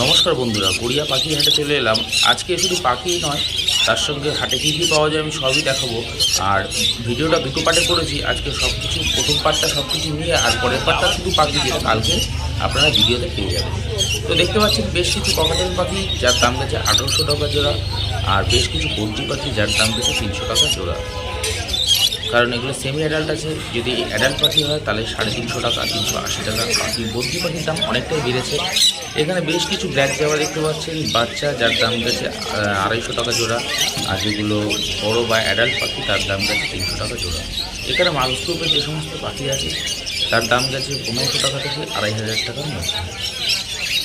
নমস্কার বন্ধুরা, গড়িয়া পাখি হাটে চলে এলাম। আজকে শুধু পাখি নয়, তার সঙ্গে হাটে কী কী পাওয়া যায় আমি সবই দেখাবো। আর ভিডিওটা দুটো পার্টে করেছি, আজকে সব কিছু প্রথম পার্টটা সব কিছু নিয়ে, আর পরের পার্টটা শুধু পাখি দিয়ে কালকে আপনারা ভিডিওতে পেয়ে যাবেন। তো দেখতে পাচ্ছেন, বেশ কিছু ককাটেল পাখি, যার দাম গেছে আঠারোশো টাকা জোড়া, আর বেশ কিছু পোলট্রি পাখি, যার দাম গেছে তিনশো টাকা জোড়া। কারণ এগুলো সেমি অ্যাডাল্ট আছে। যদি অ্যাডাল্ট পাখি হয়, তাহলে সাড়ে তিনশো টাকা, তিনশো আশি টাকা। পাখি বদ্রি পাখির দাম অনেকটাই বেড়েছে। এখানে বেশ কিছু ব্ল্যাক জাবা দেখতে পাচ্ছেন। বাচ্চা যার দাম গেছে আড়াইশো টাকা জোড়া, আর যেগুলো বড়ো বা অ্যাডাল্ট পাখি, তার দাম গেছে তিনশো টাকা জোড়া। এখানে মালস গ্রুপের যে সমস্ত পাখি আছে, তার দাম গেছে পনেরোশো টাকা থেকে আড়াই হাজার টাকার মধ্যে।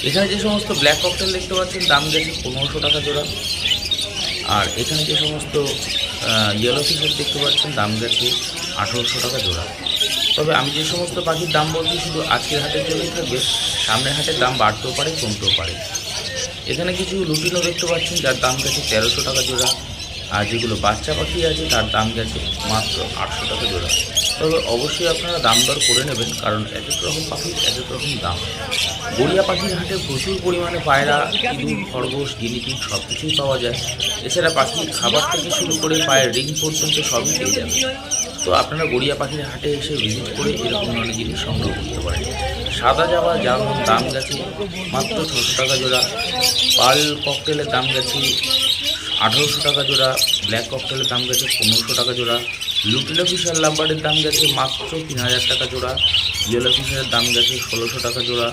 এখানে যে সমস্ত ব্ল্যাক ককটেল দেখতে পাচ্ছেন, দাম গেছে পনেরোশো টাকা জোড়া। আর এখানে যে সমস্ত ইয়েলো ফিশার দেখতে পাচ্ছেন, দাম গেছে আঠেরোশো টাকা জোড়া। তবে আমি যে সমস্ত পাখির দাম বলছি, শুধু আজকের হাটের জন্যই থাকবে, সামনের হাটের দাম বাড়তেও পারে, কমতেও পারে। এখানে কিছু লুটিনও দেখতে পাচ্ছেন, যার দাম গেছে তেরোশো টাকা জোড়া, আর যেগুলো বাচ্চা পাখি আছে, তার দাম গেছে মাত্র আটশো টাকা জোড়া। তবে অবশ্যই আপনারা দাম দর করে নেবেন, কারণ এক এক রকম পাখির এক এক রকম দাম। গড়িয়া পাখির হাটে প্রচুর পরিমাণে পায়রা ইঁদুর খরগোশ, গিনিপিগ সব কিছুই পাওয়া যায়। এছাড়া পাখির খাবার থেকে শুরু করে পায়ের রিং পর্যন্ত সবই পেয়ে যাবে তো আপনারা গড়িয়া পাখির হাটে এসে ভিজিট করে এরকম ধরনের জিনিস সংগ্রহ করতে পারেন। সাদা জামা যার দাম গেছে মাত্র ছশো টাকা জোড়া। পাল ককটেলের দাম গেছে আঠেরোশো টাকা জোড়া। ব্ল্যাক ককটেলের দাম গেছে পনেরোশো টাকা জোড়া লুটিলো ফিশার লাম্বারের দাম গেছে মাত্র তিন হাজার টাকা জোড়া ইয়েলো ফিশারের দাম গেছে ষোলোশো টাকা জোড়া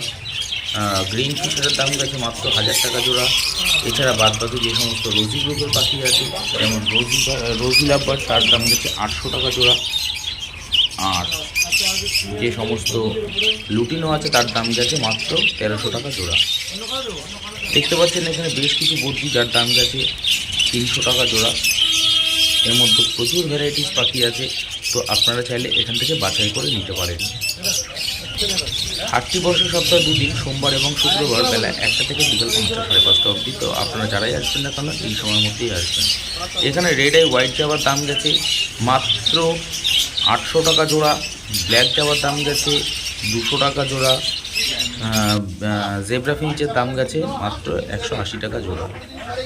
গ্রিন ফিশারের দাম গেছে মাত্র হাজার টাকা জোড়া। এছাড়া বাদ বাকি যে সমস্ত রোজি গ্রুপের পাখি আছে, যেমন রোজি রোজি লাভবার তার দাম গেছে আটশো টাকা জোড়া। আর যে সমস্ত লুটিনো আছে, তার দাম গেছে মাত্র তেরোশো টাকা জোড়া। দেখতে পাচ্ছেন এখানে বেশ কিছু বর্জি যার দাম গেছে তিনশো টাকা জোড়া। এর মধ্যে প্রচুর ভ্যারাইটিস পাখি আছে, তো আপনারা চাইলে এখান থেকে বাছাই করে নিতে পারেন। আটটি বর্ষ সপ্তাহ দুদিন, সোমবার এবং শুক্রবার বেলা একটা থেকে বিকাল পাঁচটা, সাড়ে পাঁচটা অবধি। তো আপনারা যারাই আসবেন না কেন, এই সময়ের মধ্যেই আসবেন। এখানে রেড আই হোয়াইট যাওয়ার দাম গেছে মাত্র আটশো টাকা জোড়া ব্ল্যাক যাওয়ার দাম গেছে দুশো টাকা জোড়া জেব্রা ফিঞ্চের দাম গেছে মাত্র একশো আশি টাকা জোড়া।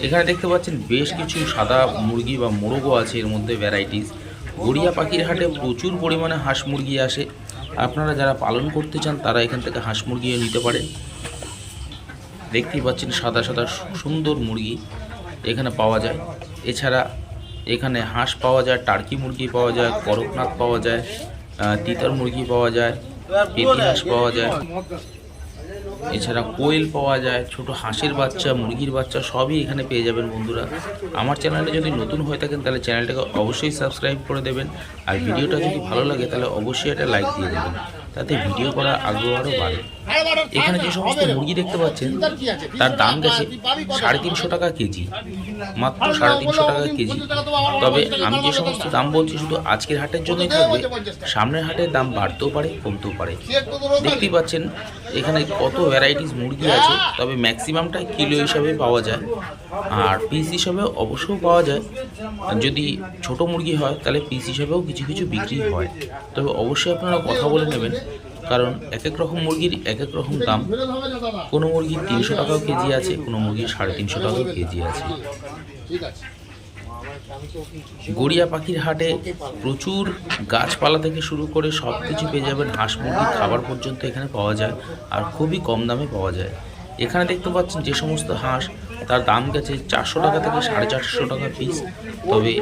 এখানে দেখতে পাচ্ছেন বেশ কিছু সাদা মুরগি বা মোরগও আছে, এর মধ্যে ভ্যারাইটিস গড়িয়া পাখির হাটে প্রচুর পরিমাণে হাঁস মুরগি আসে। আপনারা যারা পালন করতে চান, তারা এখান থেকে হাঁস মুরগিও নিতে পারেন। দেখতেই পাচ্ছেন সাদা সাদা সুন্দর মুরগি এখানে পাওয়া যায়। এছাড়া এখানে হাঁস পাওয়া যায়, টার্কি মুরগি পাওয়া যায়, করকনাথ পাওয়া যায় তিতার মুরগি পাওয়া যায় পেটি হাঁস পাওয়া যায়। এছাড়া কোয়েল পাওয়া যায়, ছোট হাঁসের বাচ্চা, মুরগির বাচ্চা সবই এখানে পেয়ে যাবেন বন্ধুরা। আমার চ্যানেলে যদি নতুন হয়ে থাকেন, তাহলে চ্যানেলটাকে অবশ্যই সাবস্ক্রাইব করে দেবেন। আর ভিডিওটা যদি ভালো লাগে, তাহলে অবশ্যই একটা লাইক দিয়ে দেবেন। তাতে ভিডিও করার আগ্রহ আরও বাড়ে। এখানে যে সমস্ত মুরগি দেখতে পাচ্ছেন তার দাম গেছে সাড়ে তিনশো টাকা? কেজি। মাত্র সাড়ে তিনশো টাকা কেজি। তবে আমি যে সমস্ত দাম বলছি শুধু আজকের হাটের জন্যই থাকবে। সামনের হাটের দাম বাড়তেও পারে কমতেও পারে। দেখতেই পাচ্ছেন এখানে কত ভ্যারাইটিস মুরগি আছে তবে ম্যাক্সিমামটাই কিলো হিসাবে পাওয়া যায়। আর পিস হিসাবেও অবশ্যই পাওয়া যায়। যদি ছোট মুরগি হয় তাহলে পিস হিসাবেও কিছু কিছু বিক্রি হয়। তবে অবশ্যই আপনারা কথা বলে নেবেন। কারণ এক এক রকম মুরগির এক এক রকম দাম। কোনো মুরগির তিনশো টাকাও কেজি আছে, কোনো মুরগির সাড়ে তিনশো টাকাও কেজি আছে। গড়িয়া পাখির হাটে প্রচুর গাছপালা থেকে শুরু করে সব কিছু পেয়ে যাবেন হাঁস মুরগির খাবার পর্যন্ত এখানে পাওয়া যায় আর খুবই কম দামে পাওয়া যায়। এখানে দেখতে পাচ্ছেন যে সমস্ত হাঁস, তার দাম গেছে চারশো টাকা থেকে সাড়ে চারশো টাকা পিস তবে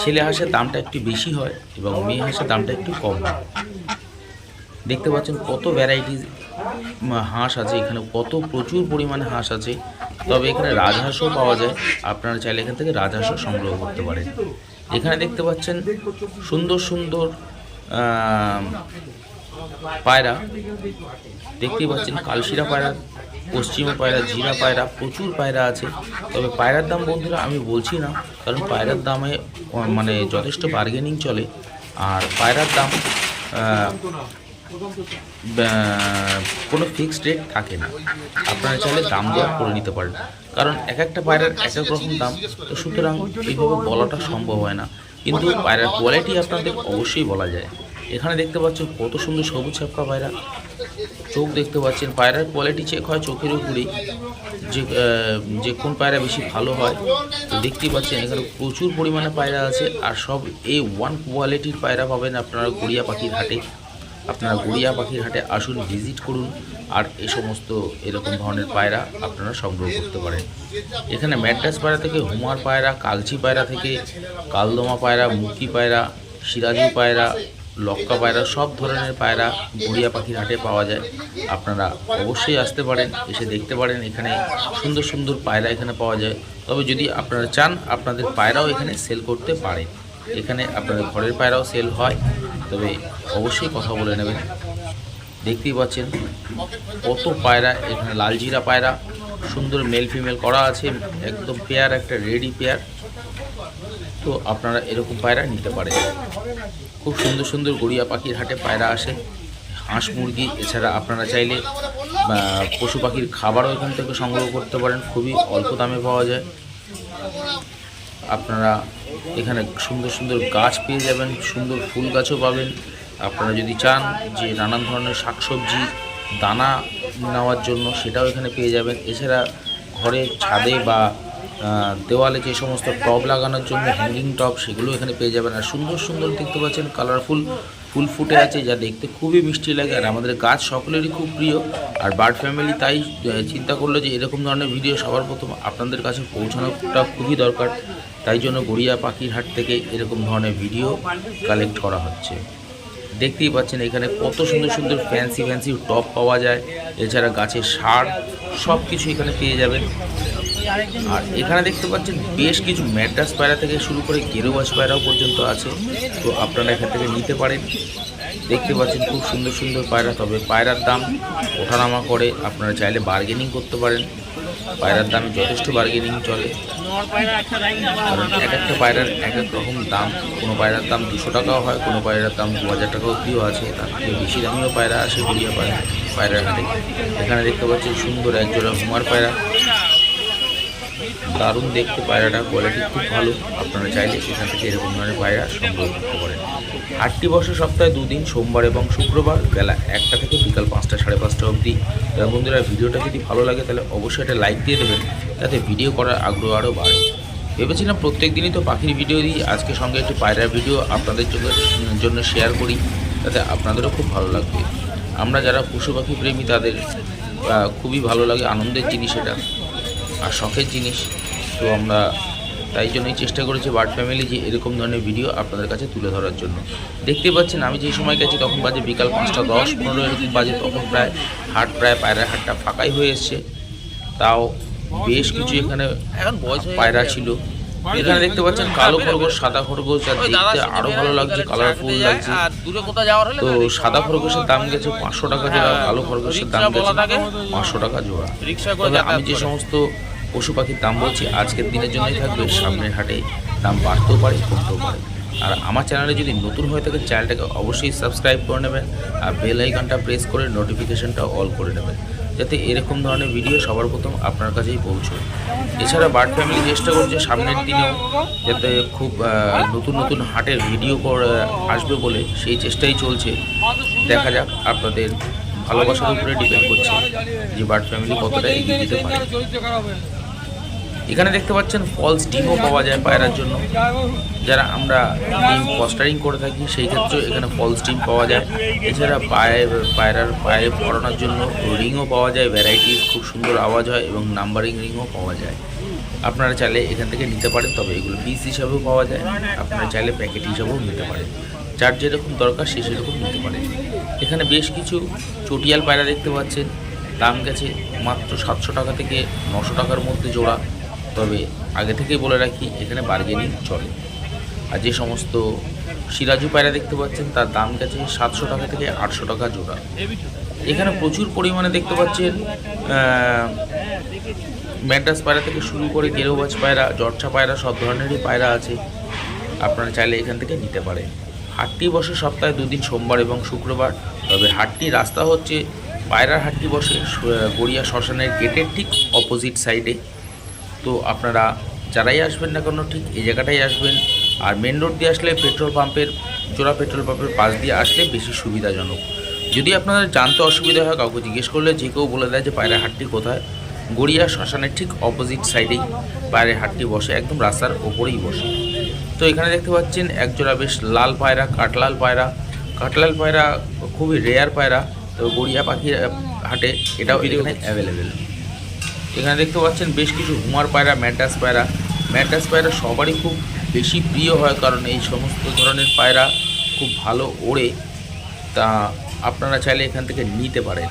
ছেলে হাঁসের দামটা একটু বেশি হয় এবং মেয়ে হাঁসের দামটা একটু কম হয়। দেখতে পাচ্ছেন কত ভ্যারাইটিস হাঁস আছে এখানে, কত প্রচুর পরিমাণে হাঁস আছে। তবে এখানে রাজহাঁসও পাওয়া যায়, আপনারা চাইলে এখান থেকে রাজহাঁসও সংগ্রহ করতে পারেন। এখানে দেখতে পাচ্ছেন সুন্দর সুন্দর পায়রা, দেখতেই পাচ্ছেন কালশিরা পায়রা, পশ্চিমা পায়রা, জিরা পায়রা, প্রচুর পায়রা আছে। তবে পায়রার দাম বন্ধুরা আমি বলছি না, কারণ পায়রার দামে মানে যথেষ্ট বার্গেনিং চলে। আর পায়রার দাম কোনো ফিক্সড রেট থাকে না। আপনারা চাইলে দাম দর করে নিতে পারেন। কারণ এক একটা পায়রার এক এক রকম দাম। তো সুতরাং এইভাবে বলাটা সম্ভব হয় না। কিন্তু পায়রার কোয়ালিটি আপনাদের অবশ্যই বলা যায়। এখানে দেখতে পাচ্ছেন কত সুন্দর সবুজ ছাপকা পায়রা চোখ দেখতে পাচ্ছেন। পায়রার কোয়ালিটি চেক হয় চোখের উপরেই। যে যে কোন পায়রা বেশি ভালো হয়, তো দেখতেই পাচ্ছেন এখানে প্রচুর পরিমাণে পায়রা আছে। আর সব এই ওয়ান কোয়ালিটির পায়রা পাবেন আপনারা গড়িয়া পাখির হাটে। আপনারা গড়িয়া পাখির হাটে আসুন ভিজিট করুন আর এই সমস্ত এরকম ধরনের পায়রা আপনারা সংগ্রহ করতে পারেন। এখানে ম্যাড্রাস পায়রা থেকে হুমার পায়রা, কালচি পায়রা থেকে কালদমা পায়রা, মুকি পায়রা, সিরাজু পায়রা, লক্কা পায়রা, সব ধরনের পায়রা গড়িয়া পাখির হাটে পাওয়া যায়। আপনারা অবশ্যই আসতে পারেন, এসে দেখতে পারেন, এখানে সুন্দর সুন্দর পায়রা এখানে পাওয়া যায়। তবে যদি আপনারা চান, আপনাদের পায়রাও এখানে সেল করতে পারেন। এখানে আপনাদের ঘরের পায়রাও সেল হয়, তবে অবশ্যই কথা বলে নেবেন। দেখতেই পাচ্ছেন কত পায়রা, এখানে লাল জিরা পায়রা, সুন্দর মেল ফিমেল করা আছে, একদম পেয়ার একটা রেডি পেয়ার তো আপনারা এরকম পায়রা নিতে পারেন। খুব সুন্দর সুন্দর গড়িয়া পাখির হাটে পায়রা আসে, হাঁস মুরগি, এছাড়া আপনারা চাইলে পশু পাখির খাবারও এখান থেকে সংগ্রহ করতে পারেন, খুবই অল্প দামে পাওয়া যায়। আপনারা এখানে সুন্দর সুন্দর গাছ পেয়ে যাবেন, সুন্দর ফুল গাছও পাবেন। আপনারা যদি চান যে নানান ধরনের শাকসবজি, দানা নেওয়ার জন্য সেটাও এখানে পেয়ে যাবেন। এছাড়া ঘরে ছাদে বা দেওয়ালে যে সমস্ত টব লাগানোর জন্য হ্যাঙ্গিং টব সেগুলো এখানে পেয়ে যাবেন। আর সুন্দর সুন্দর দেখতে পাচ্ছেন কালারফুল ফুল ফুটে আছে, যা দেখতে খুবই মিষ্টি লাগে। আর আমাদের গাছ সকলেরই খুব প্রিয়। আর বার্ড ফ্যামিলি তাই চিন্তা করল যে এরকম ধরনের ভিডিও সবার প্রথম আপনাদের কাছে পৌঁছানোটা খুবই দরকার। তাই জন্য গড়িয়া পাখির হাট থেকে এরকম ধরনের ভিডিও কালেক্ট করা হচ্ছে। দেখতেই পাচ্ছেন এখানে কত সুন্দর সুন্দর ফ্যান্সি ফ্যান্সি টপ পাওয়া যায়। এছাড়া গাছের সার সব কিছু এখানে পেয়ে যাবেন। আর এখানে দেখতে পাচ্ছেন, বেশ কিছু ম্যাড্রাস পায়রা থেকে শুরু করে গেরোবাস পায়রাও পর্যন্ত আছে। তো আপনারা এখান থেকে নিতে পারেন। দেখতে পাচ্ছেন খুব সুন্দর সুন্দর পায়রা। তবে পায়রার দাম ওঠানামা করে আপনারা চাইলে বার্গেনিং করতে পারেন। পায়রার দাম যথেষ্ট বার্গেনিং চলে। এক একটা পায়রার এক এক রকম দাম। কোনো পায়রার দাম দুশো টাকাও হয়, কোনো পায়রার দাম দু হাজার টাকা অবধিও আছে। তার থেকে বেশি দামিও পায়রা আসে গড়িয়া পায়রা পায়রার হাটে। এখানে দেখতে পাচ্ছেন সুন্দর একজোড়া হুমার পায়রা। দারুণ দেখতে, পায়রাটা কোয়ালিটি খুব ভালো। আপনারা চাইলে সেখান থেকে এরকম ধরনের পায়রা সংগ্রহ করতে পারেন। আটটি বছর সপ্তাহে দুদিন, সোমবার এবং শুক্রবার, বেলা একটা থেকে বিকাল পাঁচটা, সাড়ে পাঁচটা অবধি। তবে বন্ধুরা, ভিডিওটা যদি ভালো লাগে, তাহলে অবশ্যই একটা লাইক দিয়ে দেবেন, যাতে ভিডিও করার আগ্রহ আরও বাড়ে। ভেবেছিলাম প্রত্যেক দিনই তো পাখির ভিডিও দিই, আজকে সঙ্গে একটু পায়রার ভিডিও আপনাদের জন্য জন্য শেয়ার করি তাতে আপনাদেরও খুব ভালো লাগবে। আমরা যারা পশু পাখি প্রেমী, তাদের খুবই ভালো লাগে, আনন্দের জিনিস এটা। আর শখের জিনিস। তো আমরা তাই জন্যই চেষ্টা করেছি বার্ড ফ্যামিলি যে এরকম ধরনের ভিডিও আপনাদের কাছে তুলে ধরার জন্য। দেখতে পাচ্ছেন আমি যে সময় গেছি তখন বাজে বিকাল পাঁচটা দশ পনেরো এরকম বাজে তখন প্রায় হাট প্রায় পায়রার হাটটা ফাঁকাই হয়ে এসছে। তাও বেশ কিছু এখানে পায়রা ছিল। এখানে দেখতে পাচ্ছেন কালো খরগোশ সাদা খরগোশ আর দেখতে আরও ভালো লাগছে কালারফুল লাগছে। তো সাদা খরগোশের দাম গেছে পাঁচশো টাকা জোড়া কালো খরগোশের দাম গেছে পাঁচশো টাকা জোড়া। তবে আমি যে সমস্ত পশু পাখির দাম বলছি, আজকের দিনের জন্যই থাকবে, সামনের হাটে দাম বাড়তেও পারে, কমতেও পারে। আর আমার চ্যানেলে যদি নতুন হয়ে থাকে, চ্যানেলটাকে অবশ্যই সাবস্ক্রাইব করে নেবেন আর বেল আইকনটা প্রেস করে নোটিফিকেশনটা অল করে নেবেন, যাতে এরকম ধরনের ভিডিও সবার প্রথম আপনার কাছেই পৌঁছয়। এছাড়া বার্ড ফ্যামিলি চেষ্টা করছে সামনের দিনেও যাতে খুব নতুন নতুন হাটের ভিডিও করে আসবে বলে সেই চেষ্টাই চলছে। দেখা যাক, আপনাদের ভালোবাসার উপরে ডিপেন্ড করছে যে বার্ড ফ্যামিলি কতটা এগিয়ে যেতে পারে। এখানে দেখতে পাচ্ছেন ফলস ডিমও পাওয়া যায় পায়রার জন্য। যারা আমরা ডিম ফস্টারিং করে থাকি, সেই ক্ষেত্রে এখানে ফলস ডিম পাওয়া যায়। এছাড়া পায়ে, পায়রার পায়ে পরানোর জন্য রিংও পাওয়া যায় ভ্যারাইটিস খুব সুন্দর আওয়াজ হয় এবং নাম্বারিং রিংও পাওয়া যায়। আপনারা চাইলে এখান থেকে নিতে পারেন, তবে এগুলো পিস হিসাবেও পাওয়া যায়। আপনারা চাইলে প্যাকেট হিসাবেও নিতে পারেন। যার যেরকম দরকার, সে সেরকম নিতে পারেন এখানে বেশ কিছু চটিয়াল পায়রা দেখতে পাচ্ছেন। দাম গেছে মাত্র সাতশো টাকা থেকে নশো টাকার মধ্যে জোড়া। তবে আগে থেকেই বলে রাখি, এখানে বার্গেনিং চলে। আর যে সমস্ত সিরাজু পায়রা দেখতে পাচ্ছেন, তার দাম গেছে সাতশো টাকা থেকে আটশো টাকা জোড়া। এখানে প্রচুর পরিমাণে দেখতে পাচ্ছেন ম্যাড্রাস পায়রা থেকে শুরু করে গেরোবাজ পায়রা জর্চা পায়রা, সব ধরনেরই পায়রা আছে। আপনারা চাইলে এখান থেকে নিতে পারেন। হাটটি বসে সপ্তাহে দুদিন, সোমবার এবং শুক্রবার। তবে হাটটি রাস্তা হচ্ছে, পায়রার হাটটি বসে গড়িয়া শ্মশানের গেটের ঠিক অপোজিট সাইডে তো আপনারা যারাই আসবেন না কেন ঠিক এই জায়গাটাই আসবেন। আর মেন রোড দিয়ে আসলে পেট্রোল পাম্পের জোড়া পেট্রোল পাম্পের পাশ দিয়ে আসলে বেশি সুবিধাজনক। যদি আপনাদের জানতে অসুবিধা হয় কাউকে জিজ্ঞেস করলে যে কেউ বলে দেয় যে পায়রা হাটটি কোথায় গড়িয়া শ্মশানের ঠিক অপোজিট সাইডেই পায়রা হাটটি বসে একদম রাস্তার ওপরেই বসে। তো এখানে দেখতে পাচ্ছেন একজোড়া বেশ লাল পায়রা কাটলাল পায়রা। কাটলাল পায়রা খুবই রেয়ার পায়রা তো গড়িয়া পাখির হাটে এটাও এখানে অ্যাভেলেবেল এখানে দেখতে পাচ্ছেন বেশ কিছু হুমার পায়রা ম্যাটাস পায়রা। ম্যাটাস পায়রা সবারই খুব বেশি প্রিয় হয় কারণ এই সমস্ত ধরনের পায়রা খুব ভালো ওড়ে। তা আপনারা চাইলে এখান থেকে নিতে পারেন।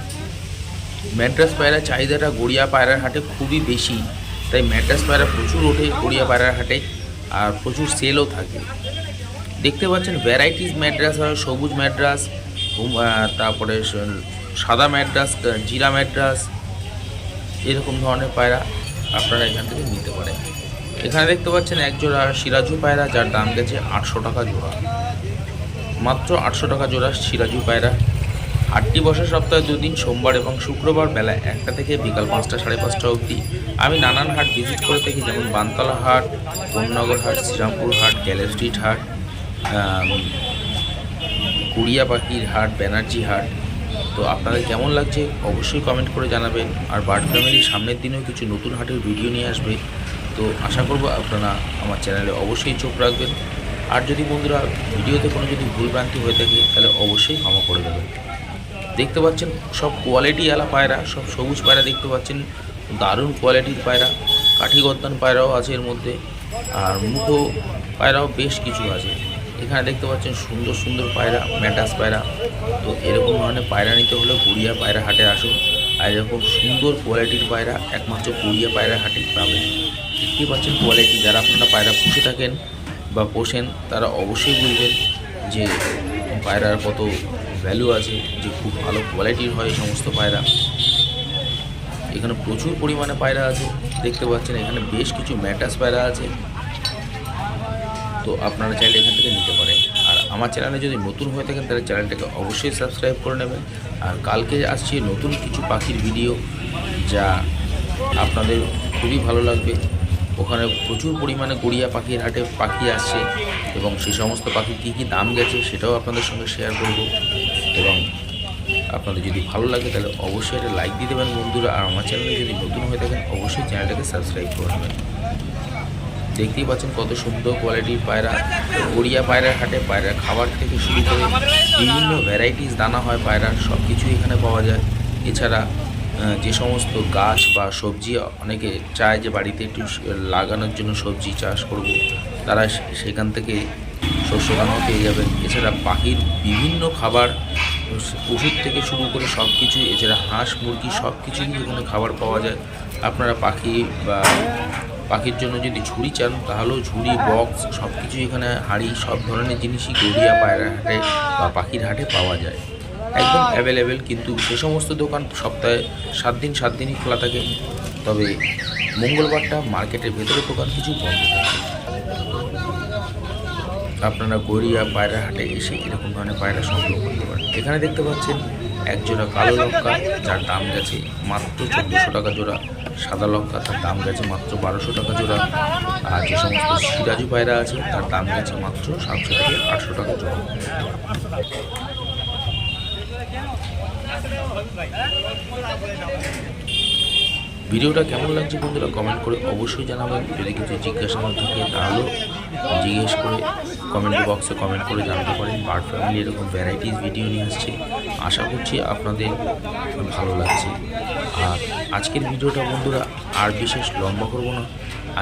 ম্যাট্রাস পায়রা চাহিদাটা গড়িয়া পায়রার হাটে খুবই বেশি। তাই ম্যাট্রাস পায়রা প্রচুর ওঠে গড়িয়া পায়রার হাটে আর প্রচুর সেলও থাকে। দেখতে পাচ্ছেন ভ্যারাইটিস ম্যাড্রাস হয় সবুজ আহ, তারপরে সাদা ম্যাড্রাস আহ, জিরা ম্যাড্রাস এরকম ধরনের পায়রা আপনারা এখান থেকে নিতে পারেন। এখানে দেখতে পাচ্ছেন এক জোড়া সিরাজু পায়রা, যার দাম গেছে আটশো টাকা জোড়া। মাত্র আটশো টাকা জোড়া সিরাজু পায়রা। হাটটি বসে সপ্তাহে দুদিন, সোমবার এবং শুক্রবার বেলা একটা থেকে বিকাল পাঁচটা, সাড়ে পাঁচটা অবধি। আমি নানান হাট ভিজিট করে থাকি, যেমন বানতলা হাট, বননগর হাট, শ্রীরামপুর হাট গ্যালে স্ট্রিট হাট কুড়িয়া পাখির হাট, ব্যানার্জি হাট তো আপনাদের কেমন লাগছে অবশ্যই কমেন্ট করে জানাবেন। আর বার্ড ফ্যামিলির সামনের দিনেও কিছু নতুন হাটের ভিডিও নিয়ে আসবে। তো আশা করব আপনারা আমার চ্যানেলে অবশ্যই চোখ রাখবেন। আর যদি বন্ধুরা ভিডিওতে কোনো যদি ভুলভ্রান্তি হয়ে থাকে, তাহলে অবশ্যই ক্ষমা করে দেবেন। দেখতে পাচ্ছেন সব কোয়ালিটি আলা পায়রা, সব সবুজ পায়রা দেখতে পাচ্ছেন। দারুণ কোয়ালিটির পায়রা, কাঠি গদ্দান পায়রাও আছে এর মধ্যে। আর মুখো পায়রাও বেশ কিছু আছে। এখানে দেখতে পাচ্ছেন সুন্দর সুন্দর পায়রা, ম্যাটাস পায়রা। তো এরকম ধরনের পায়রা নিতে হলে গড়িয়া পায়রা হাটে আসুন। আর এরকম সুন্দর কোয়ালিটির পায়রা একমাত্র গড়িয়া পায়রা হাটেই পাবেন। দেখতে পাচ্ছেন কোয়ালিটি। যারা আপনারা পায়রা পুষে থাকেন বা পোষেন, তারা অবশ্যই বুঝবেন যে পায়রার কত ভ্যালু আছে, যে খুব ভালো কোয়ালিটির হয় সমস্ত পায়রা। এখানে প্রচুর পরিমাণে পায়রা আছে। দেখতে পাচ্ছেন এখানে বেশ কিছু ম্যাটাস পায়রা আছে। তো আপনারা চাইলে এখান থেকে নিতে পারেন। আর আমার চ্যানেলে যদি নতুন হয়ে থাকেন, তাহলে চ্যানেলটাকে অবশ্যই সাবস্ক্রাইব করে নেবেন। আর কালকে আসছে নতুন কিছু পাখির ভিডিও, যা আপনাদের খুবই ভালো লাগবে। ওখানে প্রচুর পরিমাণে গড়িয়া পাখির হাটে পাখি আসছে এবং সেই সমস্ত পাখির কী কী দাম গেছে সেটাও আপনাদের সঙ্গে শেয়ার করব। এবং আপনাদের যদি ভালো লাগে, তাহলে অবশ্যই একটা লাইক দিয়ে দেবেন বন্ধুরা। আর আমার চ্যানেলে যদি নতুন হয়ে থাকেন, অবশ্যই চ্যানেলটাকে সাবস্ক্রাইব করে নেবেন। দেখতেই পাচ্ছেন কত সুন্দর কোয়ালিটির পায়রা, গড়িয়া পায়রার হাটে পায়রা খাবার থেকে শুরু করে। বিভিন্ন ভ্যারাইটিস দানা হয় পায়রার সব কিছুই এখানে পাওয়া যায়। এছাড়া যে সমস্ত গাছ বা সবজি অনেকে চায় যে বাড়িতে একটু লাগানোর জন্য সবজি চাষ করব, তারা সেখান থেকে শস্য দানাও পেয়ে যাবেন। এছাড়া পাখির বিভিন্ন খাবার ওষুধ থেকে শুরু করে সব কিছু এছাড়া হাঁস, মুরগি সব কিছুই এখানে খাবার পাওয়া যায়। আপনারা পাখি বা পাখির জন্য যদি ঝুড়ি চান তাহলেও ঝুড়ি বক্স সব কিছু এখানে হাঁড়ি সব ধরনের জিনিসই গড়িয়া পায়রা হাটে বা পাখির হাটে পাওয়া যায়। একদম অ্যাভেলেবেল কিন্তু সে সমস্ত দোকান সপ্তাহে সাত দিন সাত দিনই খোলা থাকে। তবে মঙ্গলবারটা মার্কেটের ভেতরে দোকান কিছু বন্ধ থাকে। আপনারা গড়িয়া পায়রা হাটে এসে এরকম ধরনের পায়রা সংগ্রহ করতে পারেন। এখানে দেখতে পাচ্ছেন এক জোড়া কালো লঙ্কা যার দাম গেছে মাত্র চোদ্দোশো টাকা জোড়া। সাদা লঙ্কা তার দাম গেছে মাত্র বারোশো টাকা জোড়া। আর যে সমস্ত সিরাজু পায়রা আছে, তার দাম গেছে মাত্র সাতশো থেকে আটশো টাকা জোড়া। ভিডিওটা কেমন লাগছে বন্ধুরা কমেন্ট করে অবশ্যই জানাবেন। যদি কিছু জিজ্ঞাসা থাকে তাহলেও জিজ্ঞেস করে কমেন্ট বক্সে কমেন্ট করে জানতে পারেন। বার্ড ফ্যামিলি এরকম ভ্যারাইটিস ভিডিও নিয়ে আসছে। আশা করছি আপনাদের ভালো লাগছে। আর আজকের ভিডিওটা বন্ধুরা আর বিশেষ লম্বা করব না।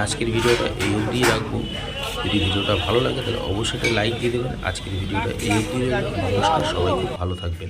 আজকের ভিডিওটা এই অবধিই রাখব। যদি ভিডিওটা ভালো লাগে তাহলে অবশ্যই লাইক দিয়ে দেবেন। আজকের ভিডিওটা এই অবধি নমস্কার, সবাই খুব ভালো থাকবেন।